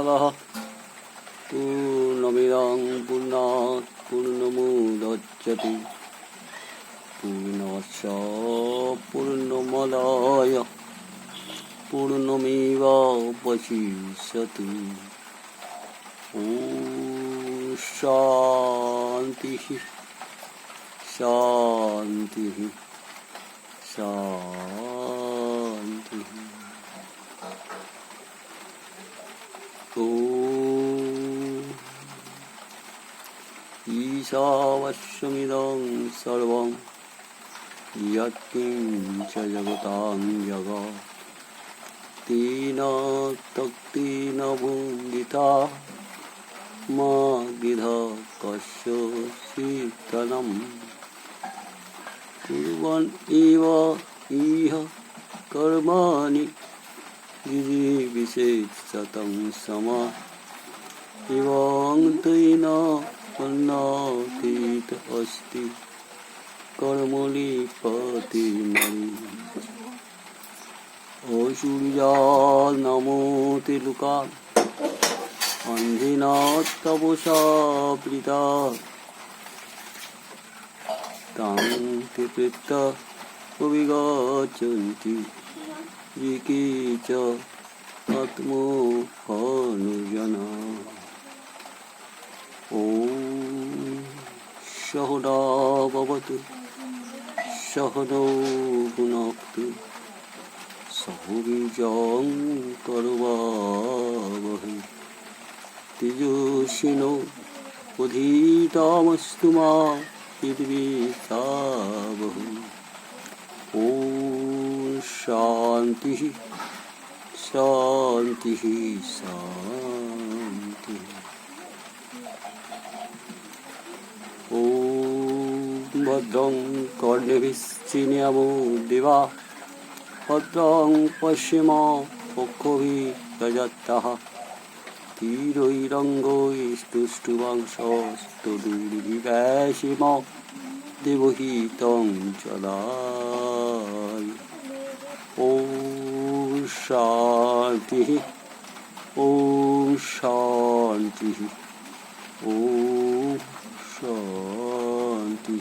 पूर्णमदः पूर्णमिदं पूर्णात् पूर्णमुदच्यते पूर्णश्च पूर्णमदाय पूर्णमेवावशिष्यते ॐ शान्तिः शान्तिः शान्तिः ईशावश्यमिदं सर्वं यत्किञ्च जगतां जगत् तेन तक्तेन भुङ्गिता मा गिध कस्य शीतलम् कुर्वन् एव इह कर्माणि विशेषतं सम एवं तेन উন্নতিত অস্তি কর্মলি পতি মারি ও সূর্য নমোতে লুকা অন্ধেন তব সৃত তাং জিকি চ सहना भवतु सहनौ भुनक्तु সহবীজং করবাবহে তেজস্বিনো অধীতামস্তু মা পৃথিবীতাবহু ॐ শান্তি শান্তি শান্তি ভদ্রং কর্ণেভিশ্চিনিয়ম দিবা ভদ্রং পশ্চিম পক্ষভি গজত্তः ধীরৈরঙ্গৈষ্টুষ্টুবংশস্তদুর্বিকাশিম দেবহিতং চদায় ॐ শান্তি ॐ শান্তি ॐ শান্তি